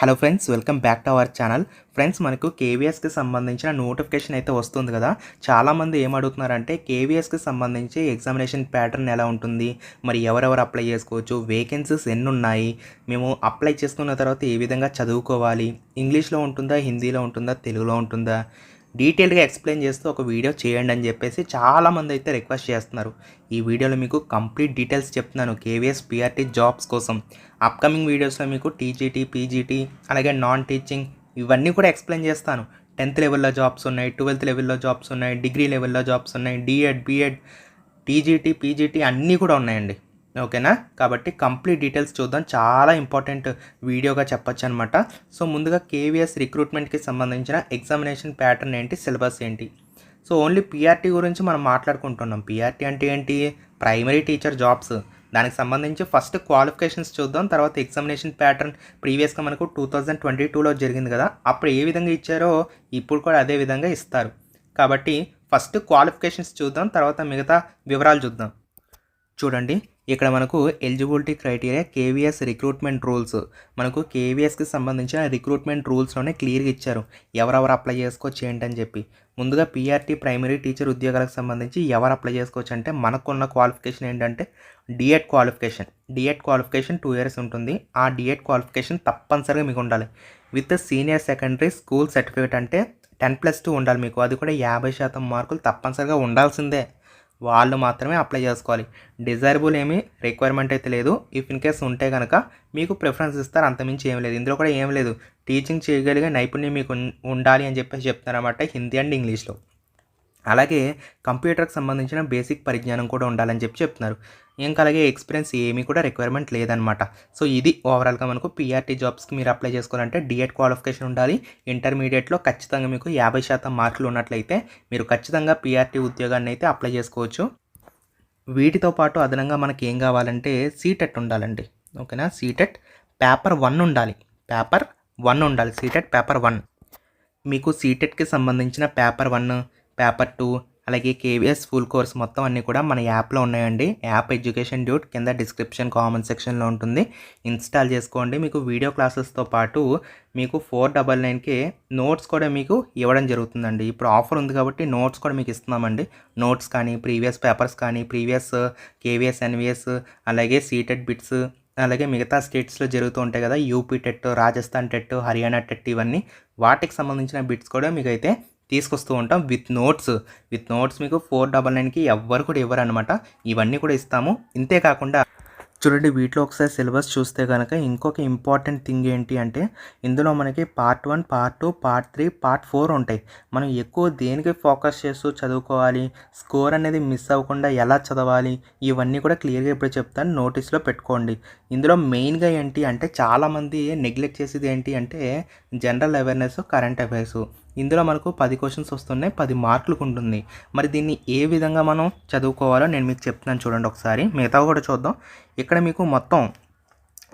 Hello friends welcome back to our channel friends మనకు కేవీఎస్కి సంబంధించిన నోటిఫికేషన్ అయితే వస్తుంది కదా. చాలామంది ఏం అడుగుతున్నారంటే కేవీఎస్కి సంబంధించి ఎగ్జామినేషన్ ప్యాటర్న్ ఎలా ఉంటుంది? మరి ఎవరెవరు అప్లై చేసుకోవచ్చు? వేకెన్సీస్ ఎన్ని ఉన్నాయి మేము అప్లై చేసుకున్న తర్వాత ఏ విధంగా చదువుకోవాలి? ఇంగ్లీష్లో ఉంటుందా? హిందీలో ఉంటుందా? తెలుగులో ఉంటుందా? డీటెయిల్గా ఎక్స్ప్లెయిన్ చేస్తూ ఒక వీడియో చేయండి అని చెప్పేసి చాలామంది అయితే రిక్వెస్ట్ చేస్తున్నారు. ఈ వీడియోలో మీకు కంప్లీట్ డీటెయిల్స్ చెప్తున్నాను. కేవీఎస్ పిఆర్టీ జాబ్స్ కోసం. అప్కమింగ్ వీడియోస్లో మీకు టీజీటీ పీజీటీ అలాగే నాన్ టీచింగ్ ఇవన్నీ కూడా ఎక్స్ప్లెయిన్ చేస్తాను. టెన్త్ లెవెల్లో జాబ్స్ ఉన్నాయి ట్వెల్త్ లెవెల్లో జాబ్స్ ఉన్నాయి డిగ్రీ లెవెల్లో జాబ్స్ ఉన్నాయి డిఎడ్ బిఎడ్ టీజీటీ పీజీటీ అన్నీ కూడా ఉన్నాయండి. ఓకేనా? కాబట్టి కంప్లీట్ డీటెయిల్స్ చూద్దాం. చాలా ఇంపార్టెంట్ వీడియోగా చెప్పొచ్చు అనమాట సో ముందుగా కేవీఎస్ రిక్రూట్మెంట్కి సంబంధించిన ఎగ్జామినేషన్ ప్యాటర్న్ ఏంటి? సిలబస్ ఏంటి? సో ఓన్లీ పీఆర్టీ గురించి మనం మాట్లాడుకుంటున్నాం. పీఆర్టీ అంటే ఏంటి? Primary teacher jobs. దానికి సంబంధించి ఫస్ట్ క్వాలిఫికేషన్స్ చూద్దాం. తర్వాత ఎగ్జామినేషన్ ప్యాటర్న్ ప్రీవియస్గా మనకు టూ థౌజండ్ ట్వంటీ టూలో జరిగింది కదా. అప్పుడు ఏ విధంగా ఇచ్చారో ఇప్పుడు కూడా అదే విధంగా ఇస్తారు. కాబట్టి ఫస్ట్ క్వాలిఫికేషన్స్ చూద్దాం. తర్వాత మిగతా వివరాలు చూద్దాం. చూడండి ఇక్కడ మనకు eligibility criteria KVS recruitment rules మనకు కేవీఎస్కి సంబంధించిన రిక్రూట్మెంట్ రూల్స్లోనే క్లియర్గా ఇచ్చారు. ఎవరెవరు అప్లై చేసుకోవచ్చు ఏంటని చెప్పి. ముందుగా పీఆర్టీ ప్రైమరీ టీచర్ ఉద్యోగాలకు సంబంధించి ఎవరు అప్లై చేసుకోవచ్చు అంటే మనకున్న క్వాలిఫికేషన్ ఏంటంటే DEd qualification DEd qualification two years ఉంటుంది. ఆ డిఎడ్ క్వాలిఫికేషన్ తప్పనిసరిగా మీకు ఉండాలి. With senior secondary school certificate అంటే టెన్ ప్లస్ టూ ఉండాలి మీకు. అది కూడా యాభై శాతం మార్కులు తప్పనిసరిగా ఉండాల్సిందే. వాళ్ళు మాత్రమే అప్లై చేసుకోవాలి. డిజైరబుల్ ఏమీ రిక్వైర్మెంట్ అయితే లేదు. ఇఫ్ ఇన్ కేస్ ఉంటే కనుక మీకు ప్రిఫరెన్స్ ఇస్తారు. అంతమించి ఏం లేదు. ఇందులో కూడా ఏం లేదు. టీచింగ్ చేయగలిగే నైపుణ్యం మీకు ఉండాలి అని చెప్పేసి చెప్తారన్నమాట హిందీ అండ్ ఇంగ్లీష్లో. అలాగే కంప్యూటర్కి సంబంధించిన బేసిక్ పరిజ్ఞానం కూడా ఉండాలని చెప్పి చెప్తున్నారు. ఇంకా అలాగే ఎక్స్పీరియన్స్ ఏమీ కూడా రిక్వైర్మెంట్ లేదనమాట సో ఇది ఓవరాల్గా మనకు పీఆర్టీ జాబ్స్కి మీరు అప్లై చేసుకోవాలంటే డిఎడ్ క్వాలిఫికేషన్ ఉండాలి. ఇంటర్మీడియట్లో ఖచ్చితంగా మీకు యాభై శాతం మార్కులు ఉన్నట్లయితే మీరు ఖచ్చితంగా పీఆర్టీ ఉద్యోగాన్ని అయితే అప్లై చేసుకోవచ్చు. వీటితో పాటు అదనంగా మనకి ఏం కావాలంటే సీటెట్ ఉండాలండి. ఓకేనా? సీటెట్ పేపర్ వన్ ఉండాలి. పేపర్ వన్ ఉండాలి. సీటెట్ పేపర్ వన్ మీకు సీటెట్కి సంబంధించిన పేపర్ వన్ పేపర్ టూ అలాగే కేవీఎస్ ఫుల్ కోర్స్ మొత్తం అన్నీ కూడా మన యాప్లో ఉన్నాయండి. యాప్ ఎడ్యుకేషన్ డ్యూట్ కింద డిస్క్రిప్షన్ కామెంట్ సెక్షన్లో ఉంటుంది. ఇన్స్టాల్ చేసుకోండి. మీకు వీడియో క్లాసెస్తో పాటు మీకు ఫోర్ డబల్ నైన్కే నోట్స్ కూడా మీకు ఇవ్వడం జరుగుతుందండి. ఇప్పుడు ఆఫర్ ఉంది కాబట్టి నోట్స్ కూడా మీకు ఇస్తున్నామండి. నోట్స్ కానీ ప్రీవియస్ పేపర్స్ కానీ ప్రీవియస్ కేవీఎస్ ఎన్విఎస్ అలాగే సీటెడ్ బిట్స్ అలాగే మిగతా స్టేట్స్లో జరుగుతూ ఉంటాయి కదా UP TET Rajasthan TET Haryana TET ఇవన్నీ. వాటికి సంబంధించిన బిట్స్ కూడా మీకు అయితే తీసుకొస్తూ ఉంటాం విత్ నోట్స్. విత్ నోట్స్ మీకు ఫోర్ డబల్ నైన్కి ఎవ్వరు కూడా ఇవ్వరు అనమాట ఇవన్నీ కూడా ఇస్తాము. ఇంతే కాకుండా చూడండి వీటిలో ఒకసారి సిలబస్ చూస్తే కనుక ఇంకొక ఇంపార్టెంట్ థింగ్ ఏంటి అంటే ఇందులో మనకి part one part two part three part four ఉంటాయి. మనం ఎక్కువ దేనికి ఫోకస్ చేస్తూ చదువుకోవాలి? స్కోర్ అనేది మిస్ అవ్వకుండా ఎలా చదవాలి? ఇవన్నీ కూడా క్లియర్గా ఇప్పుడు చెప్తాను. నోటీస్లో పెట్టుకోండి. ఇందులో మెయిన్గా ఏంటి అంటే చాలామంది నెగ్లెక్ట్ చేసేది ఏంటి అంటే జనరల్ అవేర్నెస్ కరెంట్ అఫైర్స్ ఇందులో మనకు పది క్వశ్చన్స్ వస్తున్నాయి పది మార్కులకు ఉంటుంది. మరి దీన్ని ఏ విధంగా మనం చదువుకోవాలో నేను మీకు చెప్తున్నాను చూడండి ఒకసారి. మిగతా కూడా చూద్దాం. ఇక్కడ మీకు మొత్తం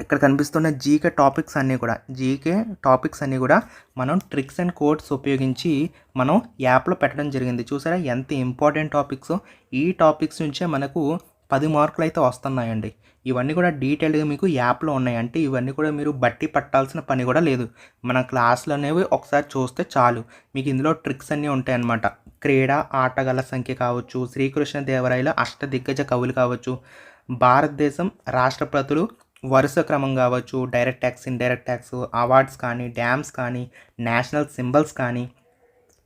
ఇక్కడ కనిపిస్తున్న జీకే టాపిక్స్ అన్నీ కూడా జీకే టాపిక్స్ అన్నీ కూడా మనం ట్రిక్స్ అండ్ కోడ్స్ ఉపయోగించి మనం యాప్లో పెట్టడం జరిగింది. చూసారా? ఎంత ఇంపార్టెంట్ టాపిక్స్. ఈ టాపిక్స్ నుంచే మనకు పది మార్కులు అయితే వస్తున్నాయండి. ఇవన్నీ కూడా డీటెయిల్గా మీకు యాప్లో ఉన్నాయి. అంటే ఇవన్నీ కూడా మీరు బట్టి పట్టాల్సిన పని కూడా లేదు. మన క్లాసులు అనేవి ఒకసారి చూస్తే చాలు. మీకు ఇందులో ట్రిక్స్ అన్నీ ఉంటాయి అన్నమాట క్రీడ ఆటగాళ్ళ సంఖ్య కావచ్చు శ్రీకృష్ణ దేవరాయల అష్టదిగ్గజ కవులు కావచ్చు భారతదేశం రాష్ట్రపతులు వరుస క్రమం కావచ్చు direct tax indirect tax awards కానీ డ్యామ్స్ కానీ నేషనల్ సింబల్స్ కానీ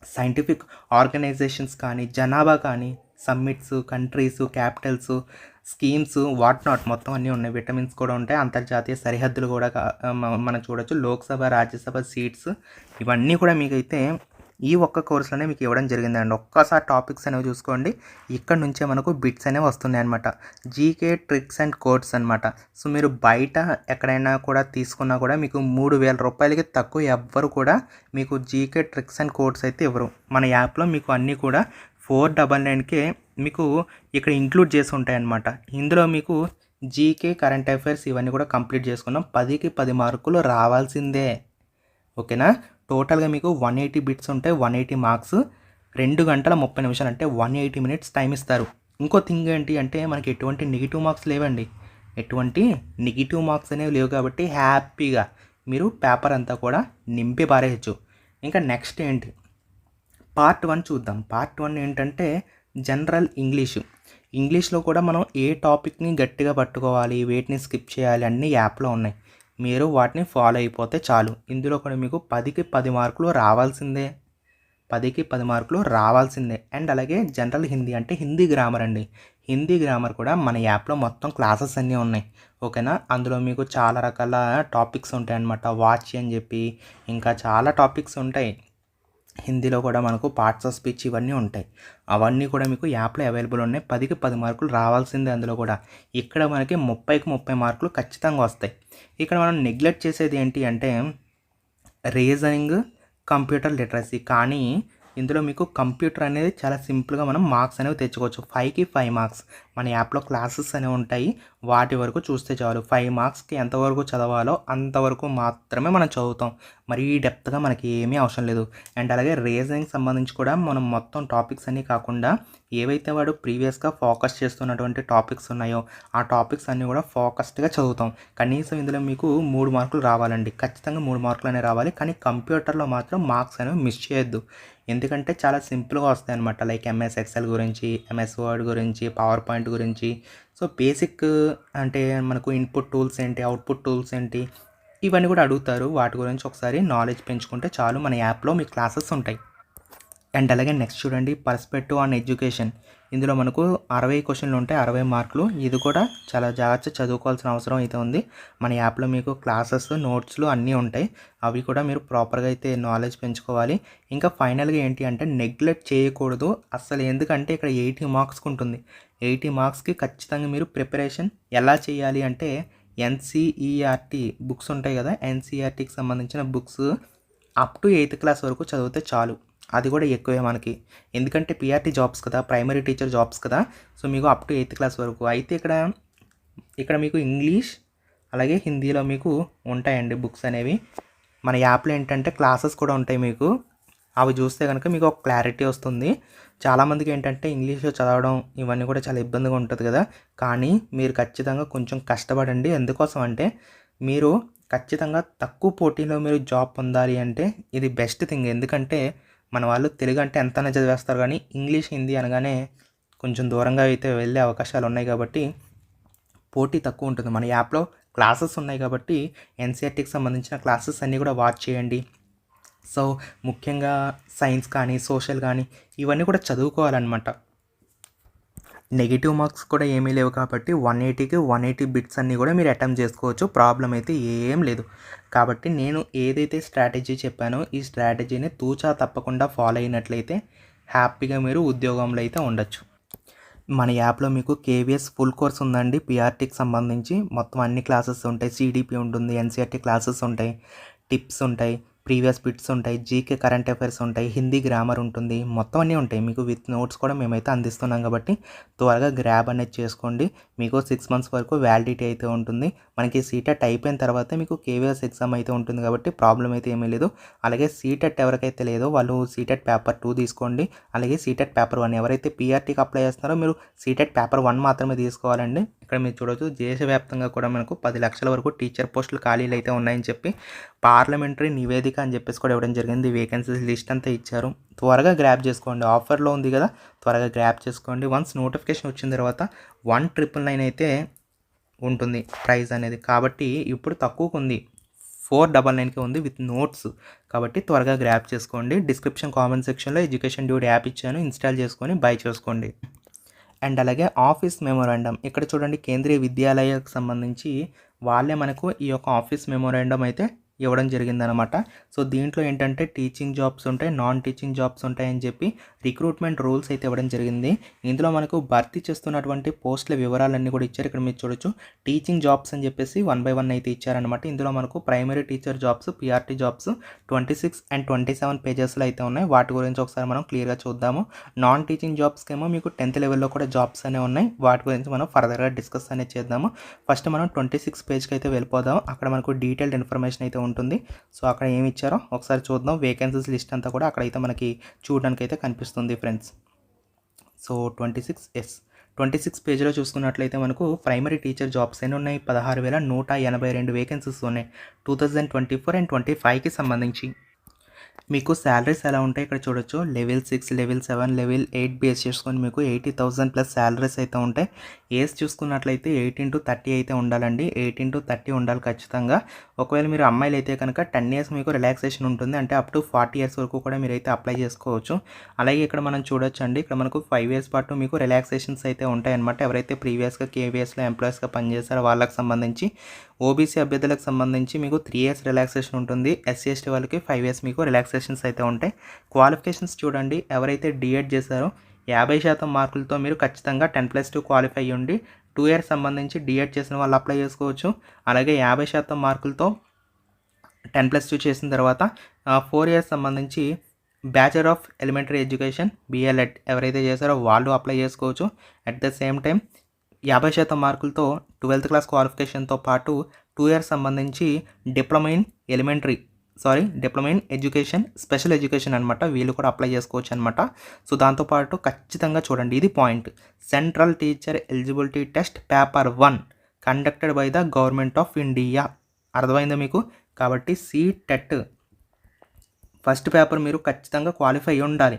సైంటిఫిక్ ఆర్గనైజేషన్స్ కానీ జనాభా కానీ summits countries capitals schemes what not మొత్తం అన్నీ ఉన్నాయి. విటమిన్స్ కూడా ఉంటాయి. అంతర్జాతీయ సరిహద్దులు కూడా మనం చూడొచ్చు. లోక్సభ రాజ్యసభ సీట్స్ ఇవన్నీ కూడా మీకైతే ఈ ఒక్క కోర్సులోనే మీకు ఇవ్వడం జరిగిందండి. ఒక్కసారి టాపిక్స్ అనేవి చూసుకోండి. ఇక్కడ నుంచే మనకు బిట్స్ అనేవి వస్తున్నాయి అనమాట జీకే ట్రిక్స్ అండ్ కోడ్స్ అనమాట సో మీరు బయట ఎక్కడైనా కూడా తీసుకున్నా కూడా మీకు మూడు వేల రూపాయలకి తక్కువ ఎవ్వరు కూడా మీకు జీకే ట్రిక్స్ అండ్ కోడ్స్ అయితే ఇవ్వరు. మన యాప్లో మీకు అన్నీ కూడా ఫోర్ డబల్ నైన్కే మీకు ఇక్కడ ఇంక్లూడ్ చేసి ఉంటాయన్నమాట. ఇందులో మీకు జీకే కరెంట్ అఫైర్స్ ఇవన్నీ కూడా కంప్లీట్ చేసుకున్నాం. పదికి పది మార్కులు రావాల్సిందే. ఓకేనా? టోటల్గా మీకు వన్ ఎయిటీ బిట్స్ ఉంటాయి వన్ ఎయిటీ మార్క్స్. రెండు గంటల ముప్పై నిమిషాలు అంటే వన్ ఎయిటీ మినిట్స్ టైం ఇస్తారు. ఇంకో థింగ్ ఏంటి అంటే మనకి ఎటువంటి నెగిటివ్ మార్క్స్ లేవండి. ఎటువంటి నెగిటివ్ మార్క్స్ అనేవి లేవు కాబట్టి హ్యాపీగా మీరు పేపర్ అంతా కూడా నింపి పారేయచ్చు. ఇంకా నెక్స్ట్ ఏంటి? పార్ట్ వన్ చూద్దాం. పార్ట్ వన్ ఏంటంటే జనరల్ ఇంగ్లీషు. ఇంగ్లీష్లో కూడా మనం ఏ టాపిక్ని గట్టిగా పట్టుకోవాలి వేటిని స్కిప్ చేయాలి అన్నీ యాప్లో ఉన్నాయి. మీరు వాటిని ఫాలో అయిపోతే చాలు. ఇందులో కూడా మీకు పదికి పది మార్కులు రావాల్సిందే. పదికి పది మార్కులు రావాల్సిందే. అండ్ అలాగే జనరల్ హిందీ అంటే హిందీ గ్రామర్ అండి. హిందీ గ్రామర్ కూడా మన యాప్లో మొత్తం క్లాసెస్ అన్నీ ఉన్నాయి. ఓకేనా? అందులో మీకు చాలా రకాల టాపిక్స్ ఉంటాయి అన్నమాట వాచ్ అని చెప్పి ఇంకా చాలా టాపిక్స్ ఉంటాయి. హిందీలో కూడా మనకు పార్ట్స్ ఆఫ్ స్పీచ్ ఇవన్నీ ఉంటాయి. అవన్నీ కూడా మీకు యాప్లో అవైలబుల్ ఉన్నాయి. పదికి పది మార్కులు రావాల్సిందే అందులో కూడా. ఇక్కడ మనకి ముప్పైకి ముప్పై మార్కులు ఖచ్చితంగా వస్తాయి. ఇక్కడ మనం నెగ్లెక్ట్ చేసేది ఏంటి అంటే రీజనింగ్ కంప్యూటర్ లిటరసీ కానీ ఇందులో మీకు కంప్యూటర్ అనేది చాలా సింపుల్గా మనం మార్క్స్ అనేవి తెచ్చుకోవచ్చు. ఫైవ్కి ఫైవ్ మార్క్స్ మన యాప్లో క్లాసెస్ అనేవి ఉంటాయి. వాటి వరకు చూస్తే చాలు. ఫైవ్ మార్క్స్కి ఎంతవరకు చదవాలో అంతవరకు మాత్రమే మనం చదువుతాం. మరీ డెప్త్గా మనకి ఏమీ అవసరం లేదు. అండ్ అలాగే రీజనింగ్ సంబంధించి కూడా మనం మొత్తం టాపిక్స్ అన్నీ కాకుండా ఏవైతే వాడు ప్రీవియస్గా ఫోకస్ చేస్తున్నటువంటి టాపిక్స్ ఉన్నాయో ఆ టాపిక్స్ అన్నీ కూడా ఫోకస్డ్గా చదువుతాం. కనీసం ఇందులో మీకు మూడు మార్కులు రావాలండి. ఖచ్చితంగా మూడు మార్కులు అనేవి రావాలి. కానీ కంప్యూటర్లో మాత్రం మార్క్స్ అనేవి మిస్ చేయొద్దు. ఎందుకంటే చాలా సింపుల్గా వస్తాయి అనమాట లైక్ ఎంఎస్ ఎక్సెల్ గురించి ఎంఎస్ వర్డ్ గురించి పవర్ పాయింట్ గురించి. సో బేసిక్ అంటే మనకు ఇన్పుట్ టూల్స్ ఏంటి అవుట్పుట్ టూల్స్ ఏంటి ఇవన్నీ కూడా అడుగుతారు. వాటి గురించి ఒకసారి నాలెడ్జ్ పెంచుకుంటే చాలు. మన యాప్లో మీ క్లాసెస్ ఉంటాయి. అండ్ అలాగే నెక్స్ట్ చూడండి పర్స్పెక్టివ్ ఆన్ ఎడ్యుకేషన్. ఇందులో మనకు అరవై క్వశ్చన్లు ఉంటాయి అరవై మార్కులు. ఇది కూడా చాలా జాగ్రత్త చదువుకోవాల్సిన అవసరం అయితే ఉంది. మన యాప్లో మీకు క్లాసెస్ నోట్స్లు అన్నీ ఉంటాయి. అవి కూడా మీరు ప్రాపర్గా అయితే నాలెడ్జ్ పెంచుకోవాలి. ఇంకా ఫైనల్గా ఏంటి అంటే నెగ్లెక్ట్ చేయకూడదు. అసలు ఎందుకంటే ఇక్కడ ఎయిటీ మార్క్స్కి ఉంటుంది. ఎయిటీ మార్క్స్కి ఖచ్చితంగా మీరు ప్రిపరేషన్ ఎలా చేయాలి అంటే ఎన్సీఈఆర్టీ బుక్స్ ఉంటాయి కదా ఎన్సీఆర్టీకి సంబంధించిన books up to eighth class వరకు చదివితే చాలు. అది కూడా ఎక్కువే మనకి. ఎందుకంటే పిఆర్టీ జాబ్స్ కదా ప్రైమరీ టీచర్ జాబ్స్ కదా. సో మీకు అప్ టు ఎయిత్ క్లాస్ వరకు. అయితే ఇక్కడ ఇక్కడ మీకు ఇంగ్లీష్ అలాగే హిందీలో మీకు ఉంటాయండి బుక్స్ అనేవి. మన యాప్లో ఏంటంటే క్లాసెస్ కూడా ఉంటాయి మీకు. అవి చూస్తే కనుక మీకు ఒక క్లారిటీ వస్తుంది. చాలామందికి ఏంటంటే ఇంగ్లీష్లో చదవడం ఇవన్నీ కూడా చాలా ఇబ్బందిగా ఉంటుంది కదా. కానీ మీరు ఖచ్చితంగా కొంచెం కష్టపడండి. ఎందుకోసం అంటే మీరు ఖచ్చితంగా తక్కువ పోటీలో మీరు జాబ్ పొందాలి అంటే ఇది బెస్ట్ థింగ్ ఎందుకంటే మన వాళ్ళు తెలుగు అంటే ఎంతనే చదివేస్తారు కానీ ఇంగ్లీష్ హిందీ అనగానే కొంచెం దూరంగా అయితే వెళ్ళే అవకాశాలు ఉన్నాయి కాబట్టి పోటీ తక్కువ ఉంటుంది. మన యాప్లో క్లాసెస్ ఉన్నాయి కాబట్టి ఎన్సీఆర్టీకి సంబంధించిన క్లాసెస్ అన్నీ కూడా వాచ్ చేయండి. సో ముఖ్యంగా సైన్స్ కానీ సోషల్ కానీ ఇవన్నీ కూడా చదువుకోవాలన్నమాట. నెగిటివ్ మార్క్స్ కూడా ఏమీ లేవు కాబట్టి వన్ ఎయిటీకి వన్ ఎయిటీ బిట్స్ అన్నీ కూడా మీరు అటెంప్ట్ చేసుకోవచ్చు. ప్రాబ్లం అయితే ఏం లేదు. కాబట్టి నేను ఏదైతే స్ట్రాటజీ చెప్పానో ఈ స్ట్రాటజీని తూచా తప్పకుండా ఫాలో అయినట్లయితే హ్యాపీగా మీరు ఉద్యోగంలో అయితే ఉండొచ్చు. మన యాప్లో మీకు కేవీఎస్ ఫుల్ కోర్స్ ఉందండి. పిఆర్టీకి సంబంధించి మొత్తం అన్ని క్లాసెస్ ఉంటాయి. సిడిపి ఉంటుంది ఎన్సీఆర్టీ క్లాసెస్ ఉంటాయి టిప్స్ ఉంటాయి. ప్రీవియస్ బిట్స్ ఉంటాయి జీకే కరెంట్ అఫైర్స్ ఉంటాయి హిందీ గ్రామర్ ఉంటుంది మొత్తం అన్నీ ఉంటాయి. మీకు విత్ నోట్స్ కూడా మేమైతే అందిస్తున్నాం కాబట్టి త్వరగా గ్రాబ్ అనేది చేసుకోండి. మీకు సిక్స్ మంత్స్ వరకు వ్యాలిడిటీ అయితే ఉంటుంది. మనకి సీటెట్ అయిపోయిన తర్వాత మీకు కేవీఎస్ ఎగ్జామ్ అయితే ఉంటుంది కాబట్టి ప్రాబ్లం అయితే ఏమీ లేదు. అలాగే సీటెట్ ఎవరికైతే లేదో వాళ్ళు సీటెట్ పేపర్ టూ తీసుకోండి. అలాగే సీటెట్ పేపర్ వన్ ఎవరైతే పీఆర్టీకి అప్లై చేస్తున్నారో మీరు సీటెట్ పేపర్ వన్ మాత్రమే తీసుకోవాలండి. ఇక్కడ మీరు చూడవచ్చు దేశవ్యాప్తంగా కూడా మనకు పది లక్షల వరకు టీచర్ పోస్టులు ఖాళీలు అయితే ఉన్నాయని చెప్పి పార్లమెంటరీ నివేదిక అని చెప్పేసి కూడా ఇవ్వడం జరిగింది. వేకెన్సీస్ లిస్ట్ అంతా ఇచ్చారు. త్వరగా గ్రాప్ చేసుకోండి. ఆఫర్లో ఉంది కదా త్వరగా గ్రాప్ చేసుకోండి. వన్స్ నోటిఫికేషన్ వచ్చిన తర్వాత వన్ ట్రిపుల్ నైన్ అయితే ఉంటుంది ప్రైస్ అనేది. కాబట్టి ఇప్పుడు తక్కువకు ఉంది. ఫోర్ డబల్ నైన్కి ఉంది విత్ నోట్స్. కాబట్టి త్వరగా గ్రాప్ చేసుకోండి. డిస్క్రిప్షన్ కామెంట్ సెక్షన్లో ఎడ్యుకేషన్ డ్యూడ్ యాప్ ఇచ్చాను. ఇన్స్టాల్ చేసుకొని బై చేసుకోండి. అండ్ అలాగే ఆఫీస్ మెమోరాండం. ఇక్కడ చూడండి కేంద్రీయ విద్యాలయాలకు సంబంధించి వాళ్ళే మనకు ఈ యొక్క ఆఫీస్ మెమోరాండం అయితే ఇవ్వడం జరిగిందనమాట. సో దీంట్లో ఏంటంటే టీచింగ్ జాబ్స్ ఉంటాయి నాన్ టీచింగ్ జాబ్స్ ఉంటాయని చెప్పి రిక్రూట్మెంట్ రూల్స్ అయితే ఇవ్వడం జరిగింది. ఇందులో మనకు భర్తీ చేస్తున్నటువంటి పోస్టుల వివరాలన్నీ కూడా ఇచ్చారు. ఇక్కడ మీరు చూడొచ్చు. టీచింగ్ జాబ్స్ అని చెప్పేసి వన్ బై వన్ అయితే ఇచ్చారనమాట. ఇందులో మనకు primary teacher jobs PRT jobs twenty six and twenty seven పేజెస్లో అయితే ఉన్నాయి. వాటి గురించి ఒకసారి మనం క్లియర్గా చూద్దాము. నాన్ టీచింగ్ జాబ్స్కి ఏమో మీకు టెన్త్ లెవెల్లో కూడా జాబ్స్ అనేవి ఉన్నాయి. వాటి గురించి మనం ఫర్దర్గా డిస్కస్ అనేది చేద్దాము. ఫస్ట్ మనం ట్వంటీ సిక్స్ పేజ్కి అయితే వెళ్ళిపోదాం. అక్కడ మనకు డీటెయిల్డ్ ఇన్ఫర్మేషన్ అయితే ఉంటుంది. సో అక్కడ ఏమి ఇచ్చారో ఒకసారి చూద్దాం. వేకెన్సీస్ లిస్ట్ అంతా కూడా అక్కడైతే మనకి చూడడానికి అయితే కనిపిస్తుంది friends. So twenty six yes twenty six పేజీలో చూసుకున్నట్లయితే మనకు ప్రైమరీ టీచర్ జాబ్స్ ఎన్ని ఉన్నాయి. పదహారు వేల నూట ఎనభై రెండు వేకెన్సీస్ ఉన్నాయి. Two thousand twenty four and twenty ఫైవ్కి సంబంధించి. మీకు శాలరీస్ ఎలా ఉంటాయి ఇక్కడ చూడొచ్చు. Level six level seven level eight base చేసుకొని మీకు ఎయిటీ థౌసండ్ ప్లస్ శాలరీస్ అయితే ఉంటాయి. ఏజ్ చూసుకున్నట్లయితే ఎయిటీన్ టు థర్టీ అయితే ఉండాలండి. ఎయిటీన్ టు థర్టీ ఉండాలి ఖచ్చితంగా. ఒకవేళ మీరు అమ్మాయిలు అయితే కనుక టెన్ ఇయర్స్ మీకు రిలాక్సేషన్ ఉంటుంది. అంటే అప్ టు ఫార్టీ ఇయర్స్ వరకు కూడా మీరు అయితే అప్లై చేసుకోవచ్చు. అలాగే ఇక్కడ మనం చూడొచ్చు అండి ఇక్కడ మనకు ఫైవ్ ఇయర్స్ పాటు మీకు రిలాక్సేషన్స్ అయితే ఉంటాయన్నమాట. ఎవరైతే ప్రీవియస్గా కేవీఎస్లో ఎంప్లాయీస్గా పనిచేస్తారో వాళ్ళకి సంబంధించి. ఓబీసీ అభ్యర్థులకు సంబంధించి మీకు త్రీ ఇయర్స్ రిలాక్సేషన్ ఉంటుంది. ఎస్సీ ఎస్టీ వాళ్ళకి ఫైవ్ ఇయర్స్ మీకు రిలాక్స్ రిలాక్సేషన్స్ అయితే ఉంటాయి. క్వాలిఫికేషన్స్ చూడండి ఎవరైతే డిఎడ్ చేశారో యాభై శాతం మార్కులతో మీరు ఖచ్చితంగా టెన్ ప్లస్ టూ క్వాలిఫై ఉండి టూ ఇయర్స్ సంబంధించి డిఎడ్ చేసిన వాళ్ళు అప్లై చేసుకోవచ్చు. అలాగే యాభై శాతం మార్కులతో టెన్ ప్లస్ టూ చేసిన తర్వాత ఫోర్ ఇయర్స్ సంబంధించి bachelor of elementary education BElEd ఎవరైతే చేశారో వాళ్ళు అప్లై చేసుకోవచ్చు. అట్ ద సేమ్ టైం యాభై శాతం మార్కులతో ట్వెల్త్ క్లాస్ క్వాలిఫికేషన్తో పాటు టూ ఇయర్స్ సంబంధించి diploma in elementary sorry diploma in education special education అనమాట వీళ్ళు కూడా అప్లై చేసుకోవచ్చు అనమాట సో దాంతోపాటు ఖచ్చితంగా చూడండి ఇది point. Central teacher eligibility test paper one conducted by the government of India. అర్థమైందా మీకు? కాబట్టి సి టెట్. ఫస్ట్ పేపర్ మీరు ఖచ్చితంగా క్వాలిఫై అయి ఉండాలి.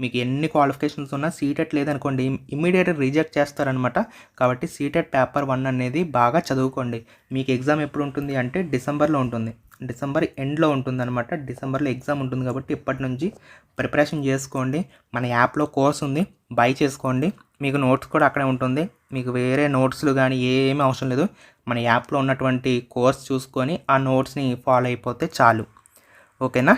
మీకు ఎన్ని క్వాలిఫికేషన్స్ ఉన్నా సీటెట్ లేదనుకోండి ఇమ్మీడియట్ రిజెక్ట్ చేస్తారనమాట కాబట్టి సీటెట్ పేపర్ వన్ అనేది బాగా చదువుకోండి. మీకు ఎగ్జామ్ ఎప్పుడు ఉంటుంది అంటే డిసెంబర్లో ఉంటుంది. డిసెంబర్ ఎండ్లో ఉంటుంది అనమాట డిసెంబర్లో ఎగ్జామ్ ఉంటుంది కాబట్టి ఇప్పటి నుంచి ప్రిపరేషన్ చేసుకోండి. మన యాప్లో కోర్స్ ఉంది. బై చేసుకోండి. మీకు నోట్స్ కూడా అక్కడే ఉంటుంది. మీకు వేరే నోట్స్లు కానీ ఏమీ అవసరం లేదు. మన యాప్లో ఉన్నటువంటి కోర్స్ చూసుకొని ఆ నోట్స్ని ఫాలో అయిపోతే చాలు. ఓకేనా?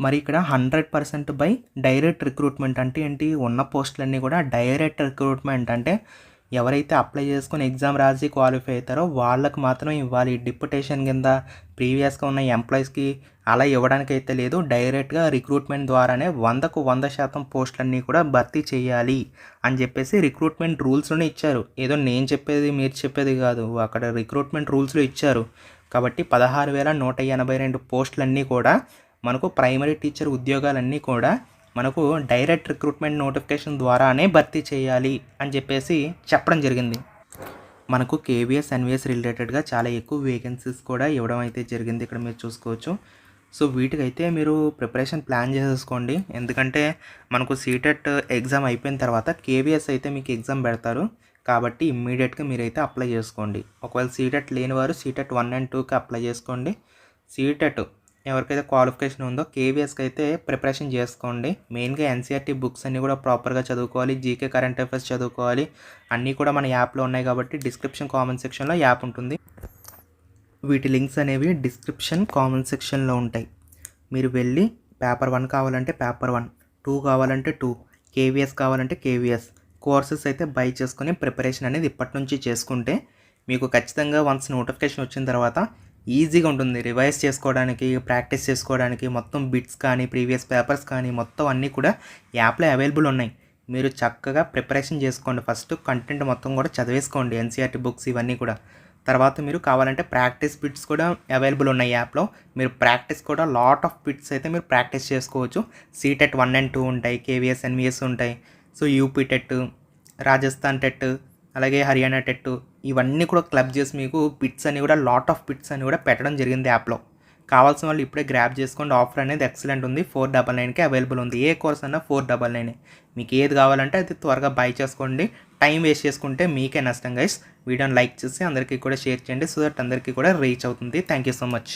మరి ఇక్కడ hundred percent by direct recruitment అంటే ఏంటి? ఉన్న పోస్టులన్నీ కూడా డైరెక్ట్ రిక్రూట్మెంట్ అంటే ఎవరైతే అప్లై చేసుకుని ఎగ్జామ్ రాసి క్వాలిఫై అవుతారో వాళ్ళకు మాత్రం ఇవ్వాలి. డిప్యుటేషన్ కింద ప్రీవియస్గా ఉన్న ఎంప్లాయీస్కి అలా ఇవ్వడానికి అయితే లేదు. డైరెక్ట్గా రిక్రూట్మెంట్ ద్వారానే వందకు వంద శాతం పోస్టులన్నీ కూడా భర్తీ చేయాలి అని చెప్పేసి రిక్రూట్మెంట్ రూల్స్లోనే ఇచ్చారు. ఏదో నేను చెప్పేది మీరు చెప్పేది కాదు. అక్కడ రిక్రూట్మెంట్ రూల్స్లో ఇచ్చారు. కాబట్టి పదహారు వేల నూట ఎనభై రెండు పోస్టులన్నీ కూడా మనకు ప్రైమరీ టీచర్ ఉద్యోగాలన్నీ కూడా మనకు డైరెక్ట్ రిక్రూట్మెంట్ నోటిఫికేషన్ ద్వారానే భర్తీ చేయాలి అని చెప్పేసి చెప్పడం జరిగింది. మనకు కేవీఎస్ ఎన్విఎస్ రిలేటెడ్గా చాలా ఎక్కువ వేకెన్సీస్ కూడా ఇవ్వడం అయితే జరిగింది ఇక్కడ మీరు చూసుకోవచ్చు. సో వీటికైతే మీరు ప్రిపరేషన్ ప్లాన్ చేసేసుకోండి. ఎందుకంటే మనకు సీటెట్ ఎగ్జామ్ అయిపోయిన తర్వాత కేవీఎస్ అయితే మీకు ఎగ్జామ్ పెడతారు. కాబట్టి ఇమ్మీడియట్గా మీరైతే అప్లై చేసుకోండి. ఒకవేళ సీటెట్ లేని వారు సీటెట్ వన్ అండ్ టూకి అప్లై చేసుకోండి. సీటెట్ ఎవరికైతే క్వాలిఫికేషన్ ఉందో కేవీఎస్కి అయితే ప్రిపరేషన్ చేసుకోండి. మెయిన్గా ఎన్సీఆర్టీ బుక్స్ అన్నీ కూడా ప్రాపర్గా చదువుకోవాలి. జీకే కరెంట్ అఫైర్స్ చదువుకోవాలి. అన్నీ కూడా మన యాప్లో ఉన్నాయి కాబట్టి డిస్క్రిప్షన్ కామెంట్ సెక్షన్లో యాప్ ఉంటుంది. వీటి లింక్స్ అనేవి డిస్క్రిప్షన్ కామెంట్ సెక్షన్లో ఉంటాయి. మీరు వెళ్ళి పేపర్ వన్ కావాలంటే పేపర్ వన్ టూ కావాలంటే టూ కేవీఎస్ కావాలంటే కేవీఎస్ కోర్సెస్ అయితే బై చేసుకుని ప్రిపరేషన్ అనేది ఇప్పటి నుంచి చేసుకుంటే మీకు ఖచ్చితంగా వన్స్ నోటిఫికేషన్ వచ్చిన తర్వాత ఈజీగా ఉంటుంది. రివైజ్ చేసుకోవడానికి ప్రాక్టీస్ చేసుకోవడానికి మొత్తం బిట్స్ కానీ ప్రీవియస్ పేపర్స్ కానీ మొత్తం అన్నీ కూడా యాప్లో అవైలబుల్ ఉన్నాయి. మీరు చక్కగా ప్రిపరేషన్ చేసుకోండి. ఫస్ట్ కంటెంట్ మొత్తం కూడా చదివేసుకోండి. ఎన్సీఆర్టీ బుక్స్ ఇవన్నీ కూడా. తర్వాత మీరు కావాలంటే ప్రాక్టీస్ బిట్స్ కూడా అవైలబుల్ ఉన్నాయి యాప్లో. మీరు ప్రాక్టీస్ కూడా లాట్ ఆఫ్ బిట్స్ అయితే మీరు ప్రాక్టీస్ చేసుకోవచ్చు. సీటెట్ వన్ అండ్ టూ ఉంటాయి. కేవీఎస్ ఎన్విఎస్ ఉంటాయి. So UP TET Rajasthan TET అలాగే హర్యానా టెట్ ఇవన్నీ కూడా క్లబ్ చేసి మీకు పిట్స్ అని కూడా లాట్ ఆఫ్ పిట్స్ అని కూడా పెట్టడం జరిగింది యాప్లో కావాల్సిన వాళ్ళు ఇప్పుడే గ్రాప్ చేసుకోండి. ఆఫర్ అనేది ఎక్సలెంట్ ఉంది. ఫోర్ డబల్ నైన్కి అవైలబుల్ ఉంది. ఏ కోర్స్ అన్నా ఫోర్ డబల్ నైన్ మీకు ఏది కావాలంటే అది త్వరగా బై చేసుకోండి. టైం వేస్ట్ చేసుకుంటే మీకే నష్టం గైస్ వీడియోని లైక్ చేసి అందరికీ కూడా షేర్ చేయండి. సో దట్ అందరికీ కూడా రీచ్ అవుతుంది. Thank you so much